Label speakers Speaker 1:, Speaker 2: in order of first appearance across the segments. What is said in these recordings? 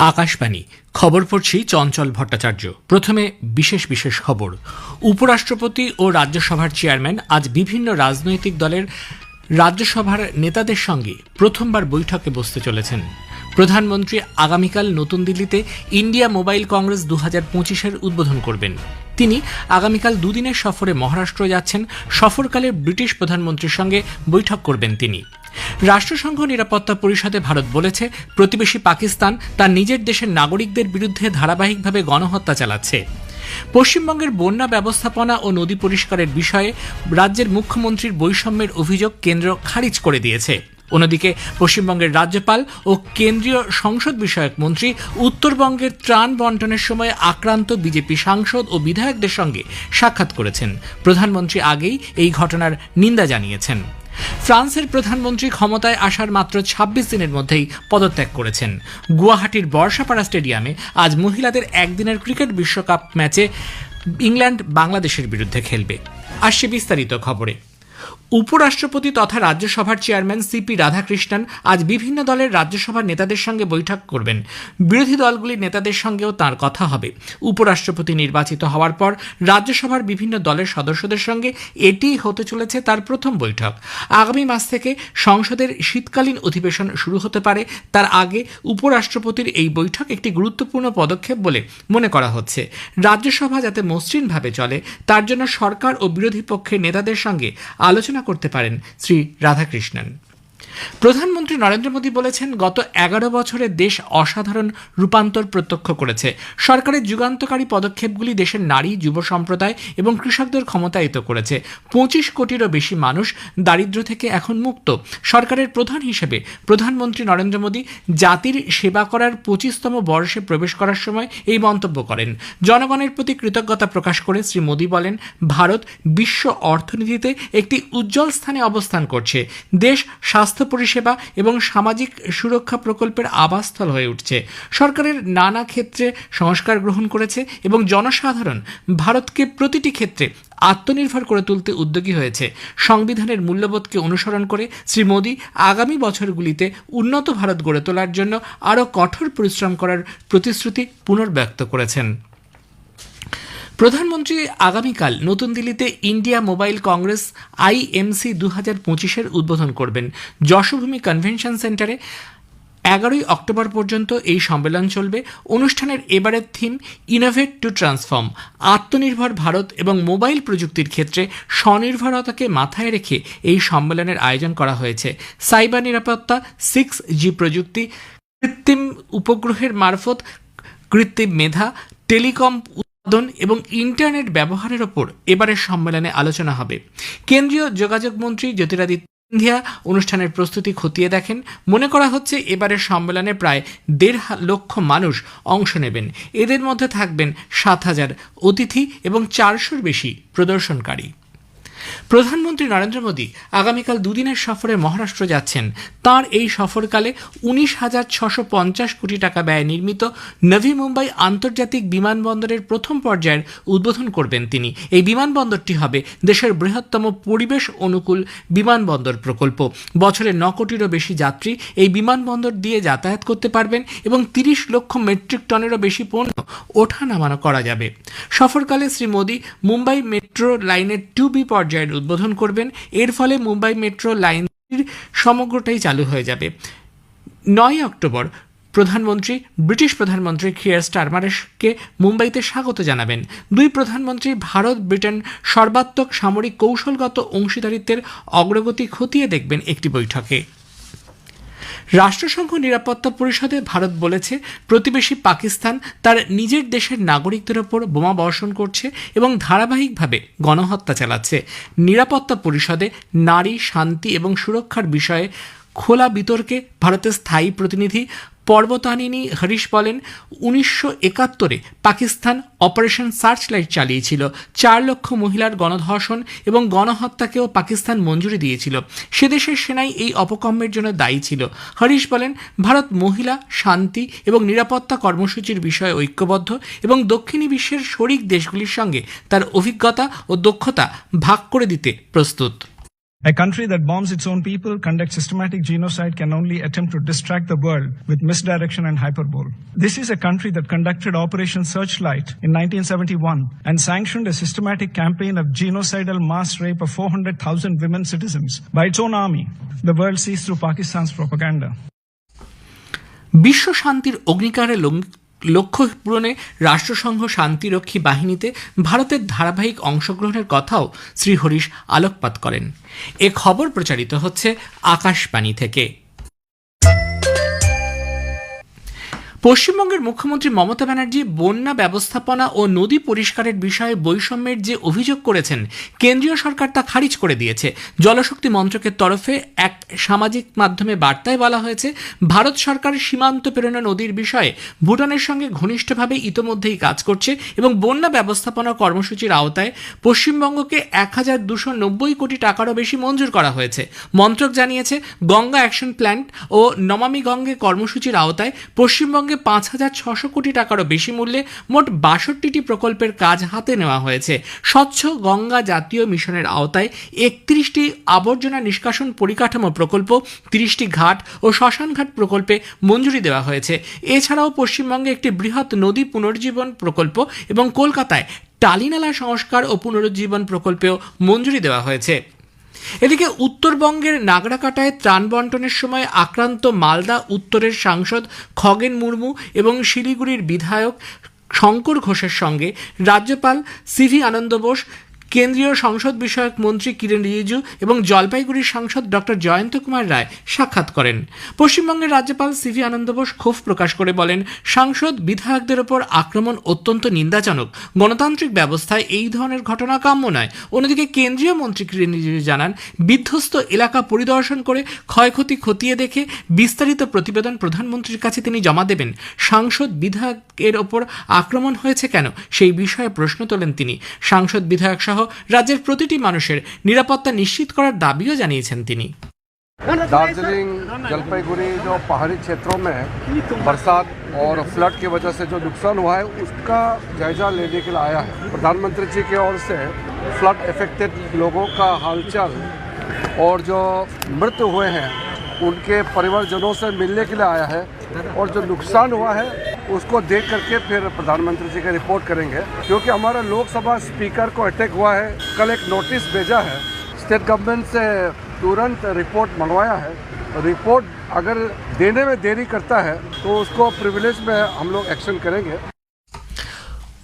Speaker 1: আকাশবাণী। খবর পড়ছি চঞ্চল ভট্টাচার্য। প্রথমে বিশেষ বিশেষ খবর। উপরাষ্ট্রপতি ও রাজ্যসভার চেয়ারম্যান আজ বিভিন্ন রাজনৈতিক দলের রাজ্যসভার নেতাদের সঙ্গে প্রথমবার বৈঠকে বসতে চলেছেন। প্রধানমন্ত্রী আগামীকাল নতুন দিল্লিতে ইন্ডিয়া মোবাইল কংগ্রেস দু হাজার পঁচিশের উদ্বোধন করবেন। তিনি আগামীকাল দুদিনের সফরে মহারাষ্ট্র যাচ্ছেন। সফরকালে ব্রিটিশ প্রধানমন্ত্রীর সঙ্গে বৈঠক করবেন তিনি। রাষ্ট্রসংঘ নিরাপত্তা পরিষদে ভারত বলেছে, প্রতিবেশী পাকিস্তান তার নিজের দেশের নাগরিকদের বিরুদ্ধে ধারাবাহিকভাবে গণহত্যা চালাচ্ছে। পশ্চিমবঙ্গের বন্যা ব্যবস্থাপনা ও নদী পরিষ্কারের বিষয়ে রাজ্যের মুখ্যমন্ত্রীর বৈষম্যের অভিযোগ কেন্দ্র খারিজ করে দিয়েছে। অন্যদিকে, পশ্চিমবঙ্গের রাজ্যপাল ও কেন্দ্রীয় সংসদ বিষয়ক মন্ত্রী উত্তরবঙ্গের ত্রাণ বন্টনের সময় আক্রান্ত বিজেপি সাংসদ ও বিধায়কদের সঙ্গে সাক্ষাৎ করেছেন। প্রধানমন্ত্রী আগেই এই ঘটনার নিন্দা জানিয়েছেন। ফ্রান্সের প্রধানমন্ত্রী ক্ষমতায় আসার মাত্র ২৬ দিনের মধ্যেই পদত্যাগ করেছেন। গুয়াহাটির বর্ষাপাড়া স্টেডিয়ামে আজ মহিলাদের একদিনের ক্রিকেট বিশ্বকাপ ম্যাচে ইংল্যান্ড বাংলাদেশের বিরুদ্ধে খেলবে। আসছে বিস্তারিত খবরে। উপরাষ্ট্রপতি তথা রাজ্যসভার চেয়ারম্যান সিপি রাধাকৃষ্ণন আজ বিভিন্ন দলের রাজ্যসভার নেতাদের সঙ্গে বৈঠক করবেন। বিরোধী দলগুলির নেতাদের সঙ্গেও তার কথা হবে। উপরাষ্ট্রপতি নির্বাচিত হওয়ার পর রাজ্যসভার বিভিন্ন দলের সদস্যদের সঙ্গে এটিই হতে চলেছে তার প্রথম বৈঠক। আগামী মাস থেকে সংসদের শীতকালীন অধিবেশন শুরু হতে পারে। তার আগে উপরাষ্ট্রপতির এই বৈঠক একটি গুরুত্বপূর্ণ পদক্ষেপ বলে মনে করা হচ্ছে। রাজ্যসভা যাতে মসৃণভাবে চলে, তার জন্য সরকার ও বিরোধী পক্ষের নেতাদের সঙ্গে আলোচনা করতে পারেন শ্রী রাধাকৃষ্ণন। প্রধানমন্ত্রী নরেন্দ্র মোদী বলেছেন, গত এগারো বছরে দেশ অসাধারণ রূপান্তর প্রত্যক্ষ করেছে। সরকারের যুগান্তকারী পদক্ষেপগুলি দেশের নারী, যুব সম্প্রদায় এবং কৃষকদের ক্ষমতায়িত করেছে। পঁচিশ কোটিরও বেশি মানুষ দারিদ্র থেকে এখন মুক্ত। সরকারের প্রধান হিসেবে প্রধানমন্ত্রী নরেন্দ্র মোদী জাতির সেবা করার পঁচিশতম বর্ষে প্রবেশ করার সময় এই মন্তব্য করেন। জনগণের প্রতি কৃতজ্ঞতা প্রকাশ করে শ্রী মোদী বলেন, ভারত বিশ্ব অর্থনীতিতে একটি উজ্জ্বল স্থানে অবস্থান করছে। দেশ স্বাস্থ্য পরিষেবা এবং সামাজিক সুরক্ষা প্রকল্পের আবাসস্থল হয়ে উঠছে। সরকারের নানা ক্ষেত্রে সংস্কার গ্রহণ করেছে এবং জনসাধারণ ভারতকে প্রতিটি ক্ষেত্রে আত্মনির্ভর করে তুলতে উদ্যোগী হয়েছে। সংবিধানের মূল্যবোধকে অনুসরণ করে শ্রী মোদী আগামী বছরগুলিতে উন্নত ভারত গড়ে তোলার জন্য আরও কঠোর পরিশ্রম করার প্রতিশ্রুতি পুনর্ব্যক্ত করেছেন। প্রধানমন্ত্রী আগামীকাল নতুন দিল্লিতে ইন্ডিয়া মোবাইল কংগ্রেস আইএমসি দু হাজার পঁচিশের উদ্বোধন করবেন। যশভূমি কনভেনশন সেন্টারে এগারোই অক্টোবর পর্যন্ত এই সম্মেলন চলবে। অনুষ্ঠানের এবারের থিম ইনোভেট টু ট্রান্সফর্ম আত্মনির্ভর ভারত এবং মোবাইল প্রযুক্তির ক্ষেত্রে স্বনির্ভরতাকে মাথায় রেখে এই সম্মেলনের আয়োজন করা হয়েছে। সাইবার নিরাপত্তা সিক্স জি প্রযুক্তি, কৃত্রিম উপগ্রহের মারফত কৃত্রিম মেধা, টেলিকম উৎপাদন এবং ইন্টারনেট ব্যবহারের ওপর এবারের সম্মেলনে আলোচনা হবে। কেন্দ্রীয় যোগাযোগ মন্ত্রী জ্যোতিরাদিত্য সিন্ধিয়া অনুষ্ঠানের প্রস্তুতি খতিয়ে দেখেন। মনে করা হচ্ছে এবারের সম্মেলনে প্রায় দেড় লক্ষ মানুষ অংশ নেবেন। এদের মধ্যে থাকবেন সাত হাজার অতিথি এবং চারশোর বেশি প্রদর্শনকারী। প্রধানমন্ত্রী নরেন্দ্র মোদী আগামীকাল দুদিনের সফরে মহারাষ্ট্র যাচ্ছেন। তার এই সফরকালে উনিশ হাজার ছশো পঞ্চাশ কোটি টাকা ব্যয়ে নির্মিত নভি মুম্বাই আন্তর্জাতিক বিমানবন্দরের প্রথম পর্যায়ের উদ্বোধন করবেন তিনি। এই বিমানবন্দরটি হবে দেশের বৃহত্তম পরিবেশ অনুকূল বিমানবন্দর প্রকল্প। বছরে ন কোটিরও বেশি যাত্রী এই বিমানবন্দর দিয়ে যাতায়াত করতে পারবেন এবং তিরিশ লক্ষ মেট্রিক টনেরও বেশি পণ্য ওঠা নামানো করা যাবে। সফরকালে শ্রী মোদী মুম্বাই মেট্রো লাইনের টু বি পর্যায়ের উদ্বোধন করবেন। এর ফলে মুম্বাই মেট্রো লাইন সমগ্রটাই চালু হয়ে যাবে। নয় অক্টোবর, প্রধানমন্ত্রী, ব্রিটিশ প্রধানমন্ত্রী খিয়ার স্টারমারেশকে মুম্বাইতে স্বাগত জানাবেন। দুই প্রধানমন্ত্রী, ভারত, ব্রিটেন সর্বাত্মক সামরিক কৌশলগত অংশীদারিত্বের অগ্রগতি খতিয়ে দেখবেন একটি বৈঠকে। রাষ্ট্রসংঘ নিরাপত্তা পরিষদে ভারত বলেছে, প্রতিবেশী পাকিস্তান তার নিজের দেশের নাগরিকদের ওপর বোমা বর্ষণ করছে এবং ধারাবাহিকভাবে গণহত্যা চালাচ্ছে। নিরাপত্তা পরিষদে নারী, শান্তি এবং সুরক্ষার বিষয়ে খোলা বিতর্কে ভারতের স্থায়ী প্রতিনিধি পর্বতানিনী হরিশ বলেন, উনিশশো একাত্তরে পাকিস্তান অপারেশন সার্চ লাইট চালিয়েছিল। চার লক্ষ মহিলার গণধর্ষণ এবং গণহত্যাকেও পাকিস্তান মঞ্জুরি দিয়েছিল। সে দেশের সেনাই এই অপকর্মের জন্য দায়ী ছিল। হরিশ বলেন, ভারত মহিলা, শান্তি এবং নিরাপত্তা কর্মসূচির বিষয়ে ঐক্যবদ্ধ এবং দক্ষিণী বিশ্বের শরিক দেশগুলির সঙ্গে তার অভিজ্ঞতা ও দক্ষতা ভাগ করে দিতে প্রস্তুত।
Speaker 2: A country that bombs its own people, conducts systematic genocide, can only attempt to distract the world with misdirection and hyperbole. This is a country that conducted Operation Searchlight in 1971 and sanctioned a systematic campaign of genocidal mass rape of 400,000 women citizens by its own army. The world sees through Pakistan's propaganda.
Speaker 1: বিশ্ব শান্তির অগ্নিকারে long- লক্ষ্য পূরণে রাষ্ট্রসংঘ শান্তিরক্ষী বাহিনীতে ভারতের ধারাবাহিক অংশগ্রহণের কথাও শ্রী হরিশ আলোকপাত করেন। এ খবর প্রচারিত হচ্ছে আকাশবাণী থেকে। পশ্চিমবঙ্গের মুখ্যমন্ত্রী মমতা ব্যানার্জি বন্যা ব্যবস্থাপনা ও নদী পরিষ্কারের বিষয়ে বৈষম্যের যে অভিযোগ করেছেন, কেন্দ্রীয় সরকার তা খারিজ করে দিয়েছে। জলশক্তি মন্ত্রকের তরফে এক সামাজিক মাধ্যমে বার্তায় বলা হয়েছে, ভারত সরকার সীমান্ত পেরোনো নদীর বিষয়ে ভুটানের সঙ্গে ঘনিষ্ঠভাবে ইতোমধ্যেই কাজ করছে এবং বন্যা ব্যবস্থাপনা কর্মসূচির আওতায় পশ্চিমবঙ্গকে এক হাজার দুশো নব্বই কোটি টাকারও বেশি মঞ্জুর করা হয়েছে। মন্ত্রক জানিয়েছে, গঙ্গা অ্যাকশন প্ল্যান্ট ও নমামি গঙ্গে কর্মসূচির আওতায় পশ্চিমবঙ্গে পাঁচ হাজার ছশো কোটি টাকারও বেশি মূল্যে মোট বাষট্টিটি প্রকল্পের কাজ হাতে নেওয়া হয়েছে। স্বচ্ছ গঙ্গা জাতীয় মিশনের আওতায় একত্রিশটি আবর্জনা নিষ্কাশন পরিকাঠামো প্রকল্প, তিরিশটি ঘাট ও শ্মশানঘাট প্রকল্পে মঞ্জুরি দেওয়া হয়েছে। এছাড়াও পশ্চিমবঙ্গে একটি বৃহৎ নদী পুনর্জীবন প্রকল্প এবং কলকাতায় টালিনালা সংস্কার ও পুনরুজ্জীবন প্রকল্পেও মঞ্জুরি দেওয়া হয়েছে। এদিকে উত্তরবঙ্গের নাগরাকাটায় ত্রাণ বন্টনের সময় আক্রান্ত মালদা উত্তরের সাংসদ খগেন মুর্মু এবং শিলিগুড়ির বিধায়ক শঙ্কর ঘোষের সঙ্গে রাজ্যপাল সিভি আনন্দ বোস কেন্দ্রীয় সংসদ বিষয়ক মন্ত্রী কিরেন রিজিজু এবং জলপাইগুড়ির সাংসদ ডক্টর জয়ন্ত কুমার রায় সাক্ষাৎ করেন। পশ্চিমবঙ্গের রাজ্যপাল সিভি আনন্দ বোস ক্ষোভ প্রকাশ করে বলেন, সাংসদ বিধায়কদের ওপর আক্রমণ অত্যন্ত নিন্দাজনক। গণতান্ত্রিক ব্যবস্থায় এই ধরনের ঘটনা কাম্য নয়। অন্যদিকে কেন্দ্রীয় মন্ত্রী কিরেন রিজিজু জানান, বিধ্বস্ত এলাকা পরিদর্শন করে ক্ষয়ক্ষতি খতিয়ে দেখে বিস্তারিত প্রতিবেদন প্রধানমন্ত্রীর কাছে তিনি জমা দেবেন। সাংসদ বিধায়কের ওপর আক্রমণ হয়েছে কেন সেই বিষয়ে প্রশ্ন তোলেন তিনি সাংসদ বিধায়ক সহ রাজ্যের প্রতিটি মানুষের নিরাপত্তা নিশ্চিত করার দাবিও জানিয়েছেন তিনি
Speaker 3: दार्जिलिंग जलपाईगुड़ी जो पहाड़ी क्षेत्रों में बरसात और फ्लड की वजह से जो नुकसान हुआ है उसका जायजा लेने के लिए आया है प्रधानमंत्री जी की ओर से फ्लड इफेक्टेड लोगों का हालचाल और जो मृत हुए हैं उनके परिवारजनों से मिलने के लिए आया है और जो नुकसान हुआ है उसको देख करके फिर प्रधानमंत्री जी का रिपोर्ट करेंगे, क्योंकि हमारा लोकसभा स्पीकर को अटैक हुआ है। कल एक नोटिस भेजा है, स्टेट गवर्नमेंट से तुरंत रिपोर्ट मंगवाया है। रिपोर्ट अगर देने में देरी करता है तो उसको प्रिविलेज में हम लोग एक्शन करेंगे।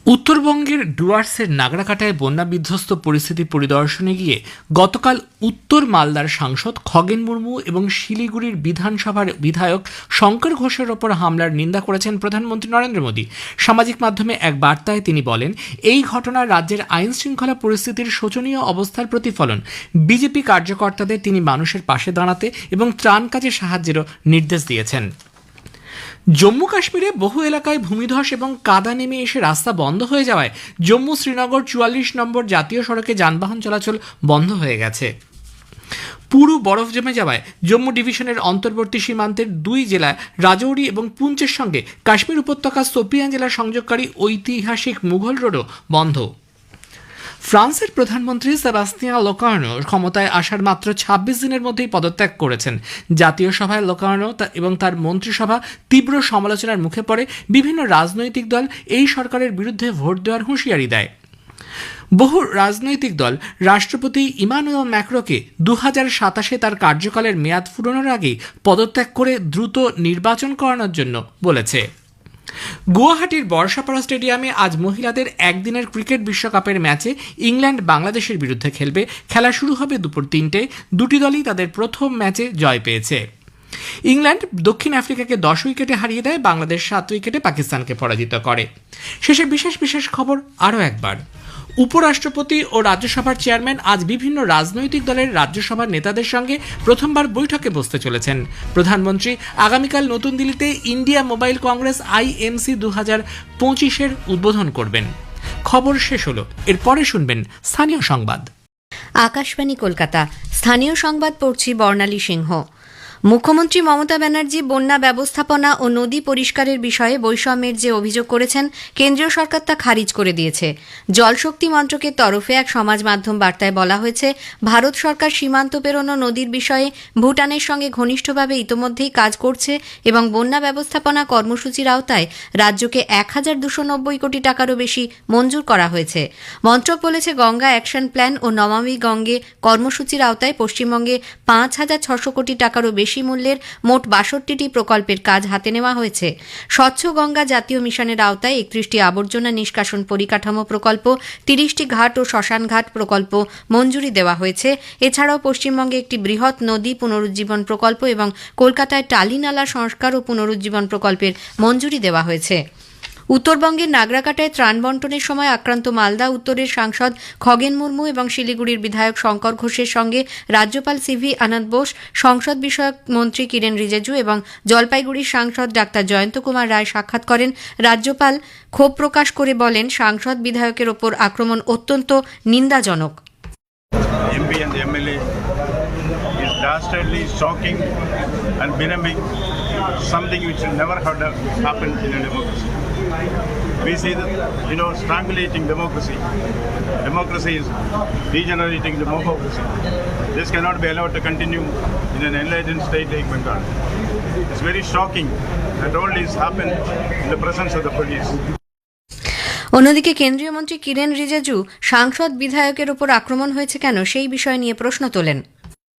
Speaker 1: উত্তরবঙ্গের ডুয়ার্সের নাগরাকাটায় বন্যা বিধ্বস্ত পরিস্থিতি পরিদর্শনে গিয়ে গতকাল উত্তর মালদার সাংসদ খগেন মুর্মু এবং শিলিগুড়ির বিধানসভার বিধায়ক শঙ্কর ঘোষের ওপর হামলার নিন্দা করেছেন প্রধানমন্ত্রী নরেন্দ্র মোদী। সামাজিক মাধ্যমে এক বার্তায় তিনি বলেন, এই ঘটনা রাজ্যের আইন শৃঙ্খলা পরিস্থিতির শোচনীয় অবস্থার প্রতিফলন। বিজেপি কার্যকর্তাদের তিনি মানুষের পাশে দাঁড়াতে এবং ত্রাণ কাজে সাহায্যেরও নির্দেশ দিয়েছেন। জম্মু কাশ্মীরে বহু এলাকায় ভূমিধস এবং কাদা নেমে এসে রাস্তা বন্ধ হয়ে যাওয়ায় জম্মু শ্রীনগর চুয়াল্লিশ নম্বর জাতীয় সড়কে যানবাহন চলাচল বন্ধ হয়ে গেছে। পুরো বরফ জমে যাওয়ায় জম্মু ডিভিশনের অন্তর্বর্তী সীমান্তের দুই জেলায় রাজৌরি এবং পুঞ্চের সঙ্গে কাশ্মীর উপত্যকা সোপিয়ান জেলা সংযোগকারী ঐতিহাসিক মুঘল রোডও বন্ধ। ফ্রান্সের প্রধানমন্ত্রী সেবাস্তিয়ান লোকার্নো ক্ষমতায় আসার মাত্র ২৬ দিনের মধ্যেই পদত্যাগ করেছেন। জাতীয় সভায় লোকার্নো এবং তার মন্ত্রিসভা তীব্র সমালোচনার মুখে পড়ে বিভিন্ন রাজনৈতিক দল এই সরকারের বিরুদ্ধে ভোট দেওয়ার হুঁশিয়ারি দেয়। বহু রাজনৈতিক দল, রাষ্ট্রপতি ইমানুয়েল ম্যাক্রোকে দু হাজার সাতাশে তার কার্যকালের মেয়াদ ফুরোনোর আগেই পদত্যাগ করে দ্রুত নির্বাচন করানোর জন্য বলেছে। গুয়াহাটির বর্ষাপাড়া স্টেডিয়ামে আজ মহিলাদের একদিনের ক্রিকেট বিশ্বকাপের ম্যাচে ইংল্যান্ড বাংলাদেশের বিরুদ্ধে খেলবে। খেলা শুরু হবে দুপুর তিনটে। দুটি দলই তাদের প্রথম ম্যাচে জয় পেয়েছে। ইংল্যান্ড দক্ষিণ আফ্রিকাকে দশ উইকেটে হারিয়ে দেয়, বাংলাদেশ সাত উইকেটে পাকিস্তানকে পরাজিত করে। শেষে বিশেষ বিশেষ খবর আরও একবার। উপরাষ্ট্রপতি ও রাজ্যসভার চেয়ারম্যান আজ বিভিন্ন রাজনৈতিক দলের রাজ্যসভার নেতাদের সঙ্গে প্রথমবার বৈঠকে বসতে চলেছেন। প্রধানমন্ত্রী আগামীকাল নতুন দিল্লিতে ইন্ডিয়া মোবাইল কংগ্রেস আইএমসি দু হাজার পঁচিশের উদ্বোধন করবেন। খবর শেষ হলো। এরপরে শুনবেন স্থানীয় সংবাদ।
Speaker 4: আকাশবাণী কলকাতা। স্থানীয় সংবাদ পড়ছি বর্ণালী সিংহ। মুখ্যমন্ত্রী মমতা ব্যানার্জি, বন্যা ব্যবস্থাপনা ও নদী পরিষ্কারের বিষয়ে বৈষম্যের যে অভিযোগ করেছেন, কেন্দ্রীয় সরকার তা খারিজ করে দিয়েছে। জলশক্তি মন্ত্রকের তরফে এক সমাজ মাধ্যম বার্তায় বলা হয়েছে, ভারত সরকার সীমান্ত পেরোনো নদীর বিষয়ে ভুটানের সঙ্গে ঘনিষ্ঠভাবে ইতোমধ্যেই কাজ করছে এবং বন্যা ব্যবস্থাপনা কর্মসূচির আওতায় রাজ্যকে এক হাজার দুশো নব্বই কোটি টাকারও বেশি মঞ্জুর করা হয়েছে। মন্ত্রক বলেছে, গঙ্গা অ্যাকশন প্ল্যান ও নমামি গঙ্গে কর্মসূচির আওতায় পশ্চিমবঙ্গে পাঁচ হাজার ছশো কোটি টাকারও বেশি মূল্যের মোট বাষট্টিটি প্রকল্পের কাজ হাতে নেওয়া হয়েছে। স্বচ্ছ গঙ্গা জাতীয় মিশনের আওতায় একত্রিশটি আবর্জনা নিষ্কাশন পরিকাঠামো প্রকল্প, তিরিশটি ঘাট ও শ্মশানঘাট প্রকল্প মঞ্জুরি দেওয়া হয়েছে। এছাড়াও পশ্চিমবঙ্গে একটি বৃহৎ নদী পুনরুজ্জীবন প্রকল্প এবং কলকাতায় টালিনালা সংস্কার ও পুনরুজ্জীবন প্রকল্পের মঞ্জুরি দেওয়া হয়েছে। উত্তরবঙ্গের নাগরাকাটায় ত্রাণ বন্টনের সময় আক্রান্ত মালদা উত্তরের সাংসদ খগেন মুর্মু এবং শিলিগুড়ির বিধায়ক শঙ্কর ঘোষের সঙ্গে রাজ্যপাল সিভি আনন্দ বোস, সংসদ বিষয়ক মন্ত্রী কিরেন রিজেজু এবং জলপাইগুড়ির সাংসদ ডাক্তার জয়ন্ত কুমার রায় সাক্ষাৎ করেন রাজ্যপাল ক্ষোভ প্রকাশ করে বলেন, সাংসদ বিধায়কের ওপর আক্রমণ অত্যন্ত নিন্দাজনক
Speaker 5: dastardly, shocking and benaming something which never have happened in a democracy. We see that, you know, strangulating democracy. Democracy is degenerating democracy. This cannot be allowed to continue in an enlightened state like Bengal. It's very shocking that all this happened in the presence of the police.
Speaker 4: অন্যদিকে কেন্দ্রীয় মন্ত্রী কিরেন রিজেজু সাংসদ বিধায়কের ওপর আক্রমণ হয়েছে কেন সেই বিষয় নিয়ে প্রশ্ন তোলেন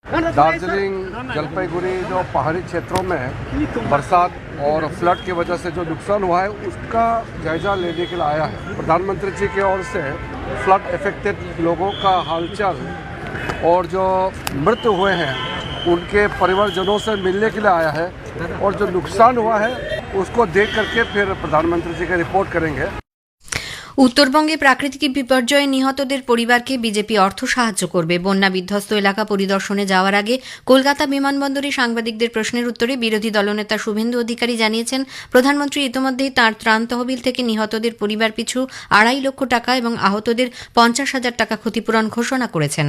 Speaker 3: दार्जिलिंग, जलपाईगुड़ी जो पहाड़ी क्षेत्रों में बरसात और फ्लड की वजह से जो नुकसान हुआ है, उसका जायजा लेने के लिए आया है। प्रधानमंत्री जी की ओर से फ्लड इफेक्टेड लोगों का हालचाल और जो मृत हुए हैं, उनके परिवारजनों से मिलने के लिए आया है और जो नुकसान हुआ है, उसको देख करके फिर प्रधानमंत्री जी का रिपोर्ट करेंगे।
Speaker 4: উত্তরবঙ্গে প্রাকৃতিক বিপর্যয়ে নিহতদের পরিবারকে বিজেপি অর্থ সাহায্য করবে। বন্যা বিধ্বস্ত এলাকা পরিদর্শনে যাওয়ার আগে কলকাতা বিমানবন্দরে সাংবাদিকদের প্রশ্নের উত্তরে বিরোধী দলনেতা শুভেন্দু অধিকারী জানিয়েছেন, প্রধানমন্ত্রী ইতিমধ্যেই তাঁর ত্রাণ তহবিল থেকে নিহতদের পরিবার পিছু আড়াই লক্ষ টাকা এবং আহতদের পঞ্চাশ হাজার টাকা ক্ষতিপূরণ ঘোষণা করেছেন।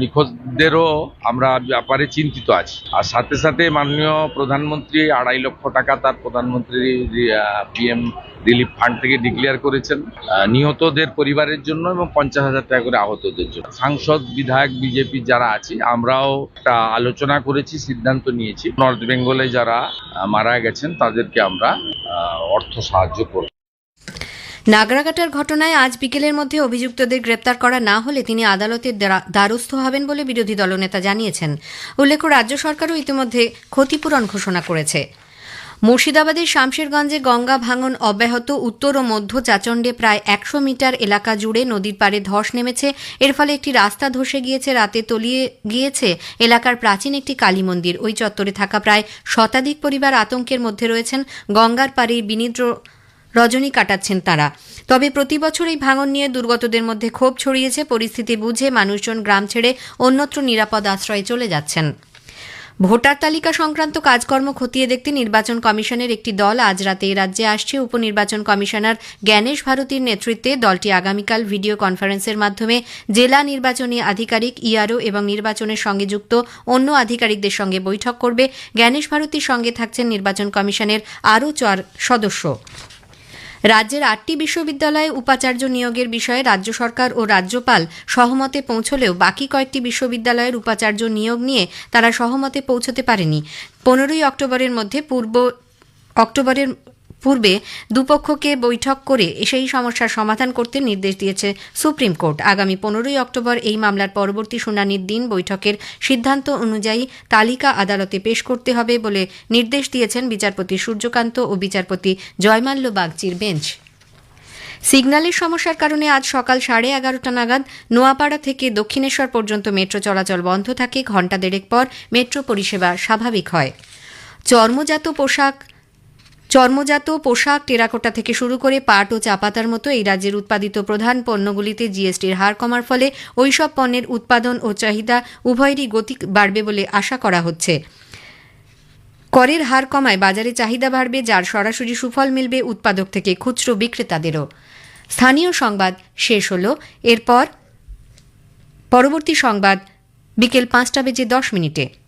Speaker 6: নিখোঁজদেরও আমরা ব্যাপারে চিন্তিত আছি। আর সাথে সাথে মাননীয় প্রধানমন্ত্রী, আড়াই লক্ষ টাকা তার প্রধানমন্ত্রী পিএম রিলিফ ফান্ড থেকে ডিক্লেয়ার করেছেন। নিহতদের পরিবারের জন্য এবং পঞ্চাশ হাজার টাকা করে আহতদের জন্য। সাংসদ, বিধায়ক, বিজেপি যারা আছি, আমরাও একটা আলোচনা করেছি, সিদ্ধান্ত নিয়েছি। নর্থ বেঙ্গলে যারা মারা গেছেন, তাদেরকে আমরা অর্থ সাহায্য করব।
Speaker 4: নাগরাকাটার ঘটনায় আজ বিকেলের মধ্যে অভিযুক্তদের গ্রেপ্তার করা না হলে তিনি আদালতের দ্বারা- দ্বারস্থ হবেন বলে বিরোধী দলনেতা জানিয়েছেন। উল্লেখ্য, রাজ্য সরকারও ইতিমধ্যে ক্ষতিপূরণ ঘোষণা করেছে। মুর্শিদাবাদের শামশেরগঞ্জে গঙ্গা ভাঙন অব্যাহত, উত্তর ও মধ্য চাচণ্ডে প্রায় একশো মিটার এলাকা জুড়ে নদীর পাড়ে ধস নেমেছে। এর ফলে একটি রাস্তা ধসে গিয়েছে, রাতে তলিয়ে গিয়েছে এলাকার প্রাচীন একটি কালী মন্দির। ওই চত্বরে থাকা প্রায় শতাধিক পরিবার আতঙ্কের মধ্যে রয়েছেন। গঙ্গার পাড়ে বিনিদ্র রজনী কাটাচ্ছেন তারা। তবে প্রতি বছর এই ভাঙন নিয়ে দুর্গতদের মধ্যে ক্ষোভ ছড়িয়েছে, পরিস্থিতি বুঝে মানুষজন গ্রাম ছেড়ে অন্যত্র নিরাপদ আশ্রয়ে চলে যাচ্ছেন। ভোটার তালিকা সংক্রান্ত কাজকর্ম খতিয়ে দেখতে নির্বাচন কমিশনের একটি দল আজ রাতে রাজ্যে আসছে। উপনির্বাচন কমিশনার জ্ঞানেশ ভারতীর নেতৃত্বে দলটি আগামীকাল ভিডিও কনফারেন্সের মাধ্যমে জেলা নির্বাচনী আধিকারিক ইআরও এবং নির্বাচনের সঙ্গে যুক্ত অন্য আধিকারিকদের সঙ্গে বৈঠক করবে। জ্ঞানেশ ভারতীর সঙ্গে থাকছেন নির্বাচন কমিশনের আরও চার সদস্য। রাজ্যের আটটি বিশ্ববিদ্যালয়ে উপাচার্য নিয়োগের বিষয়ে রাজ্য সরকার ও রাজ্যপাল সহমতে পৌঁছলেও বাকি কয়েকটি বিশ্ববিদ্যালয়ের উপাচার্য নিয়োগ নিয়ে তারা সহমতে পৌঁছতে পারেনি। পনেরোই অক্টোবরের মধ্যে পূর্ব অক্টোবরের পূর্বে দুপক্ষকে বৈঠক করে সেই সমস্যার সমাধান করতে নির্দেশ দিয়েছে সুপ্রিম কোর্ট। আগামী পনেরোই অক্টোবর এই মামলার পরবর্তী শুনানির দিন বৈঠকের সিদ্ধান্ত অনুযায়ী তালিকা আদালতে পেশ করতে হবে বলে নির্দেশ দিয়েছেন বিচারপতি সূর্যকান্ত ও বিচারপতি জয়মাল্য বাগচির বেঞ্চ। সিগন্যালের সমস্যার কারণে আজ সকাল সাড়ে এগারোটা নাগাদ নোয়াপাড়া থেকে দক্ষিণেশ্বর পর্যন্ত মেট্রো চলাচল বন্ধ থাকে। ঘণ্টা দেড়েক পর মেট্রো পরিষেবা স্বাভাবিক হয়। চর্মজাত পোশাক চর্মজাত পোশাক টেরাকোটা থেকে শুরু করে পাট ও চাপাতার মতো এই রাজ্যের উৎপাদিত প্রধান পণ্যগুলিতে জিএসটির হার কমার ফলে ওইসব পণ্যের উৎপাদন ও চাহিদা উভয়েরই গতি বাড়বে বলে আশা করা হচ্ছে। করের হার কমায় বাজারে চাহিদা বাড়বে, যার সরাসরি সুফল মিলবে উৎপাদক থেকে খুচরো বিক্রেতাদেরও। স্থানীয় সংবাদ শেষ হল। এরপর পরবর্তী সংবাদ বিকেল পাঁচটা বেজে দশ মিনিটে।